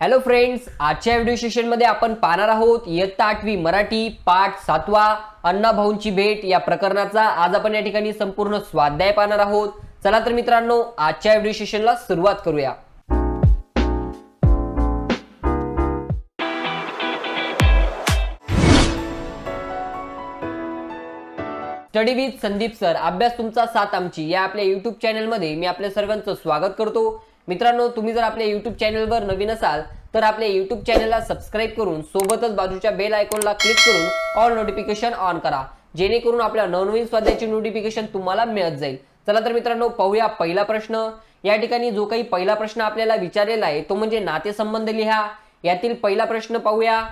Hello friends आजच्या video सेशनमध्ये आपण पाहणार आहोत इयत्ता आठवी मराठी पाठ सातवा अण्णा भाऊंची भेट. या प्रकरणाचा आज आपण या ठिकाणी संपूर्ण स्वाध्याय पाहणार आहोत. चला तर मित्रांनो आजच्या व्हिडिओ सेशनला सुरुवात करूया. स्टडी विथ संदीप सर अभ्यास तुमचा साथ आमची. या आपल्या युट्यूब चॅनलमध्ये मी आपल्या सर्वांचं स्वागत करतो. मित्रांनो तुम्ही जर आपल्या युट्यूब चॅनलवर नवीन असाल तर आपल्या युट्यूब चॅनलला सबस्क्राईब करून सोबतच बाजूच्या बेल आयकॉनला क्लिक करून ऑल नोटिफिकेशन ऑन करा. जेणेकरून आपल्या नवनवीन स्वाध्यायाची नोटिफिकेशन तुम्हाला मिळत जाईल. चला तर मित्रांनो पाहूया पहिला प्रश्न. या ठिकाणी जो काही पहिला प्रश्न आपल्याला विचारलेला आहे तो म्हणजे नातेसंबंध लिहा. यातील पहिला प्रश्न पाहूया.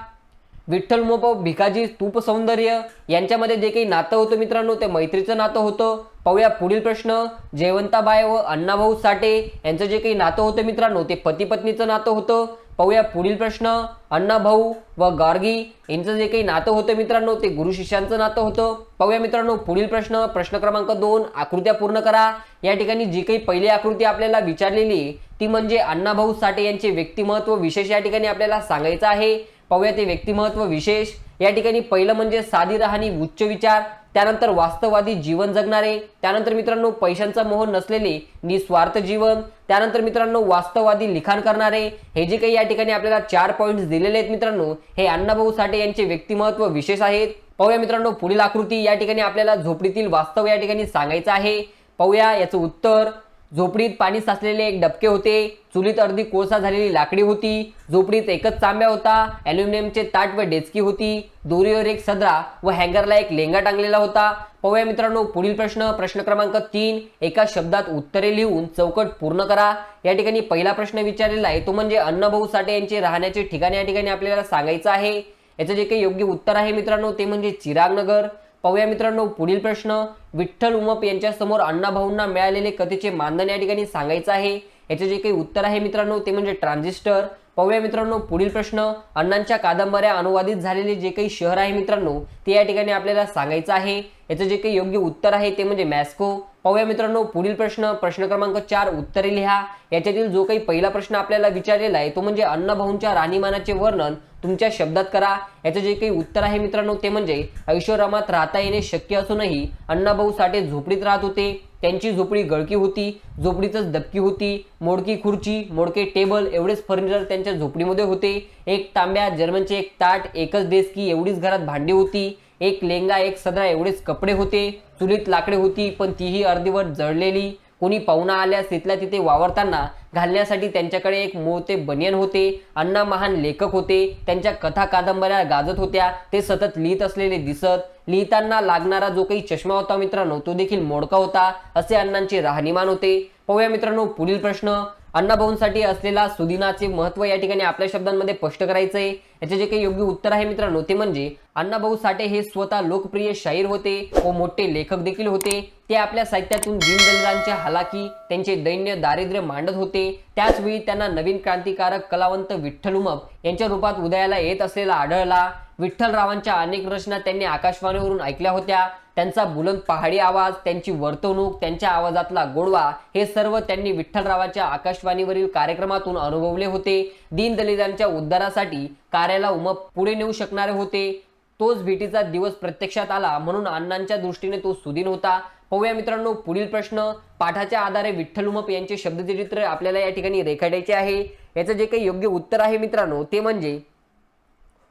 विठ्ठल मोप भिकाजी तूप सौंदर्य यांच्यामध्ये जे काही नातं होतं मित्रांनो ते मैत्रीचं नातं होतं. पाहूया पुढील प्रश्न. जयवंताबाई व अण्णाभाऊ साठे यांचं जे काही नातं होतं मित्रांनो ते पती पत्नीचं नातं होतं. पाहूया पुढील प्रश्न. अण्णाभाऊ व गार्गी यांचं जे काही नातं होतं मित्रांनो ते गुरु शिष्यांचं नातं होतं. पाहूया मित्रांनो पुढील प्रश्न. प्रश्न क्रमांक दोन आकृत्या पूर्ण करा. या ठिकाणी जी काही पहिली आकृती आपल्याला विचारलेली ती म्हणजे अण्णाभाऊ साठे यांचे व्यक्तिमत्व विशेष या ठिकाणी आपल्याला सांगायचं आहे. पाहूया ते व्यक्तिमत्व विशेष. या ठिकाणी पहिलं म्हणजे साधी राहणी उच्च विचार त्यानंतर वास्तववादी जीवन जगणारे त्यानंतर मित्रांनो पैशांचा मोह नसलेले निस्वार्थ जीवन त्यानंतर मित्रांनो वास्तववादी लिखाण करणारे हे जे काही या ठिकाणी आपल्याला चार पॉईंट्स दिलेले आहेत मित्रांनो हे अण्णाभाऊ साठे यांचे व्यक्तिमत्व विशेष आहेत. पाहूया मित्रांनो पुढील आकृती या ठिकाणी आपल्याला झोपडीतील वास्तव या ठिकाणी सांगायचं आहे. पाहूया याचं उत्तर. झोपडीत पाणी साचलेले एक डबके होते. चुलीत अर्धी कोळसा झालेली लाकडी होती. झोपडीत एकच चांब्या होता. ॲल्युमिनियमचे ताट व डेचकी होती. दोरीवर एक सदरा व हँगरला एक लेंगा टांगलेला होता. पाहूया मित्रांनो पुढील प्रश्न. प्रश्न क्रमांक तीन. एका शब्दात उत्तरे लिहून चौकट पूर्ण करा. या ठिकाणी पहिला प्रश्न विचारलेला आहे. तो म्हणजे अण्णाभाऊ साठे यांचे राहण्याचे ठिकाण या ठिकाणी आपल्याला सांगायचं आहे. याचं जे काही योग्य उत्तर आहे मित्रांनो ते म्हणजे चिरागनगर पाहूया मित्रांनो पुढील प्रश्न. विठ्ठल उमप यांच्यासमोर अण्णाभाऊंना मिळालेले कथेचे मानधन या ठिकाणी सांगायचं आहे. याचे जे काही उत्तर आहे मित्रांनो ते म्हणजे ट्रान्झिस्टर. पाहूया मित्रांनो पुढील प्रश्न. अण्णांच्या कादंबऱ्या अनुवादित झालेले जे काही शहर आहे मित्रांनो ते या ठिकाणी आपल्याला सांगायचं आहे. याचं जे काही योग्य उत्तर आहे ते म्हणजे मॅस्को. पाहूया मित्रांनो पुढील प्रश्न. प्रश्न क्रमांक चार उत्तरे लिहा. याच्यातील जो काही पहिला प्रश्न आपल्याला विचारलेला आहे तो म्हणजे अण्णाभाऊंच्या राणीमानाचे वर्णन तुमच्या शब्दात करा. याचं जे काही उत्तर आहे मित्रांनो ते म्हणजे ऐश्वरामात राहता येणे शक्य असूनही अण्णाभाऊ साठे झोपडीत राहत होते. त्यांची झोपडी गळकी होती झोपडीतच दबकी होती. मोडकी खुर्ची मोडके टेबल एवढेच फर्निचर त्यांच्या झोपडीमध्ये होते. एक तांब्या जर्मनचे एक ताट एकच डेस्की एवढीच घरात भांडी होती. एक लेंगा एक सदरा एवढेच कपडे होते. चुलीत लाकडे होती पण तीही अर्धीवर जळलेली. कोणी पाहुणा आल्यास तिथल्या तिथे वावरताना घालण्यासाठी त्यांच्याकडे एक मोते बनियन होते अण्णा महान लेखक होते त्यांच्या कथा कादंबऱ्या गाजत होत्या ते सतत लिहित असलेले दिसत. लिहिताना लागणारा जो काही चष्मा होता मित्रांनो तो देखील मोडका होता असे अण्णांचे राहणीमान होते. पाहूया मित्रांनो पुढील प्रश्न. अण्णाभाऊंसाठी असलेला सुदिनाचे महत्त्व या ठिकाणी आपल्या शब्दांमध्ये स्पष्ट करायचं आहे याचे जे काही योग्य उत्तर आहे मित्रांनो ते म्हणजे अण्णाभाऊ साठे हे स्वतः लोकप्रिय शाहीर होते व मोठे लेखक देखील होते. ते आपल्या साहित्यातून दीनदलितांच्या हालाकी त्यांचे दैन्य दारिद्र्य मांडत होते. त्याचवेळी त्यांना नवीन क्रांतिकारक कलावंत विठ्ठल उमप यांच्या रूपात उदयाला येत असलेला आढळला. विठ्ठलरावांच्या अनेक रचना त्यांनी आकाशवाणीवरून ऐकल्या होत्या. त्यांचा बुलंद पहाडी आवाज त्यांची वर्तवणूक त्यांच्या आवाजातला गोडवा हे सर्व त्यांनी विठ्ठलरावांच्या आकाशवाणीवरील कार्यक्रमातून अनुभवले होते. दीनदलितांच्या उद्धारासाठी कार्याला उमप पुढे नेऊ शकणारे होते. तोच भेटीचा दिवस प्रत्यक्षात आला म्हणून अण्णांच्या दृष्टीने तो सुदीन होता. पाहूया मित्रांनो पुढील प्रश्न. पाठाच्या आधारे विठ्ठल उमप यांचे शब्दचरित्र आपल्याला या ठिकाणी रेखाटायचे आहे. याचं जे काही योग्य उत्तर आहे मित्रांनो ते म्हणजे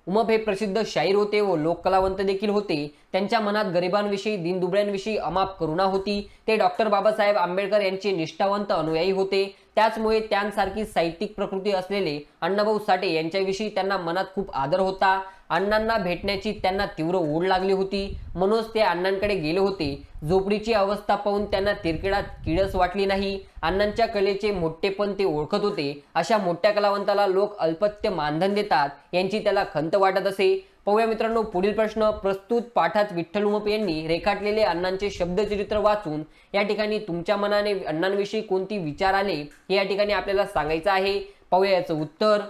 उमप हे प्रसिद्ध शाहीर होते व लोककलावंत देखील होते. त्यांच्या मनात गरिबांविषयी दीनदुबळ्यांविषयी अमाप करुणा होती. ते डॉक्टर बाबासाहेब आंबेडकर यांचे निष्ठावंत अनुयायी होते. त्याचमुळे त्यांसारखी साहित्यिक प्रकृती असलेले अण्णाभाऊ साठे यांच्याविषयी त्यांना मनात खूप आदर होता. अण्णांना भेटण्याची त्यांना तीव्र ओढ लागली होती. म्हणूनच ते अण्णांकडे गेले होते. झोपडीची अवस्था पाहून त्यांना तिरकिडात किडस वाटली नाही. अण्णांच्या कलेचे मोठेपण ते ओळखत होते. अशा मोठ्या कलावंताला लोक अल्पत्य मानधन देतात. यांची त्याला खंत वाटत असे. पाहूया मित्रांनो पुढील प्रश्न. प्रस्तुत पाठात विठ्ठल उमप यांनी रेखाटलेले अण्णांचे शब्दचरित्र वाचून या ठिकाणी तुमच्या मनाने अण्णांविषयी कोणती विचार आले हे या ठिकाणी आपल्याला सांगायचं आहे. पाहूया याचं उत्तर.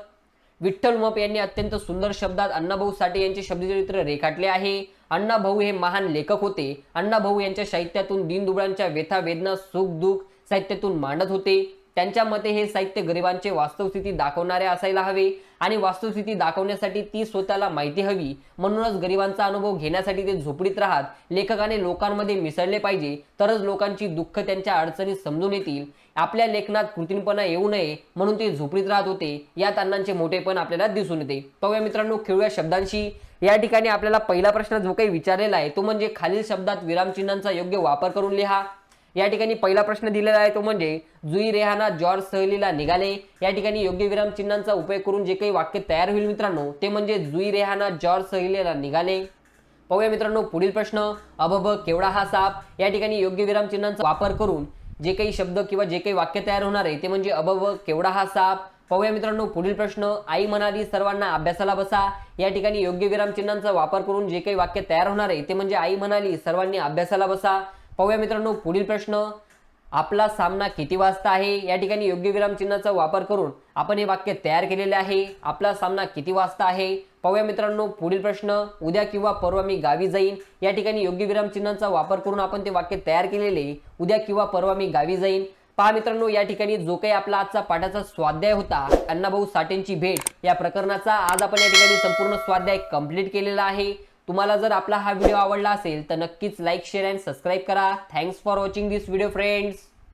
विठ्ठल उमप यांनी अत्यंत सुंदर शब्दात अण्णाभाऊ साठे यांचे शब्दचरित्र रेखाटले आहे. अण्णाभाऊ हे महान लेखक होते. अण्णाभाऊ यांच्या साहित्यातून दीनदुबळांच्या व्यथा वेदना सुख दुःख साहित्यातून मांडत होते. त्यांच्या मते हे साहित्य गरिबांचे वास्तवस्थिती दाखवणारे असायला हवे आणि वास्तवस्थिती दाखवण्यासाठी ती स्वतःला माहिती हवी. म्हणूनच गरिबांचा अनुभव घेण्यासाठी ते झोपडीत राहत लेखकाने लोकांमध्ये मिसळले पाहिजे तरच लोकांची दुःख त्यांच्या अडचणी समजून येतील. आपल्या लेखनात कृत्रिमपणा येऊ नये म्हणून ते झोपडीत राहत होते. या अण्णांचे मोठेपण आपल्याला दिसून येते. पाहूया मित्रांनो खेळूया शब्दांशी. या ठिकाणी आपल्याला पहिला प्रश्न जो काही विचारलेला आहे तो म्हणजे खालील शब्दात विरामचिन्हांचा योग्य वापर करून लिहा. या ठिकाणी पहिला प्रश्न दिलेला आहे तो म्हणजे जुई रेहाना जॉर्ज सहलीला निघाले. या ठिकाणी योग्य विराम चिन्हांचा उपयोग करून जे काही वाक्य तयार होईल मित्रांनो ते म्हणजे जुई रेहाना जॉर्ज सहलीला निघाले. पाहूया मित्रांनो पुढील प्रश्न. अभभ केवढा हा साप? या ठिकाणी योग्य विराम चिन्हांचा वापर करून जे काही शब्द किंवा जे काही वाक्य तयार होणार आहे ते म्हणजे अभभ केवढा हा साप? पाहूया मित्रांनो पुढील प्रश्न. आई म्हणाली सर्वांना अभ्यासाला बसा. या ठिकाणी योग्य विराम चिन्हांचा वापर करून जे काही वाक्य तयार होणार आहे ते म्हणजे आई म्हणाली सर्वांनी अभ्यासाला बसा. पाहूया मित्रांनो पुढील प्रश्न. आपला सामना किती वाजता आहे? या ठिकाणी योग्य विरामचिन्हाचा वापर करून आपण हे वाक्य तयार केलेले आहे. आपला सामना किती वाजता आहे? पाहूया मित्रांनो पुढील प्रश्न. उद्या किंवा परवा मी गावी जाईन. या ठिकाणी योग्य विरामचिन्हांचा वापर करून आपण ते वाक्य तयार केलेले उद्या किंवा परवा मी गावी जाईन. पहा मित्रांनो या ठिकाणी जो काही आपला आजचा पाठाचा स्वाध्याय होता अण्णाभाऊ साठेंची भेट या प्रकरणाचा आज आपण या ठिकाणी संपूर्ण स्वाध्याय कंप्लीट केलेला आहे. तुम्हाला जर आपला हा व्हिडिओ आवडला असेल तर नक्कीच लाईक शेअर अँड सबस्क्राईब करा. Thanks for watching this video friends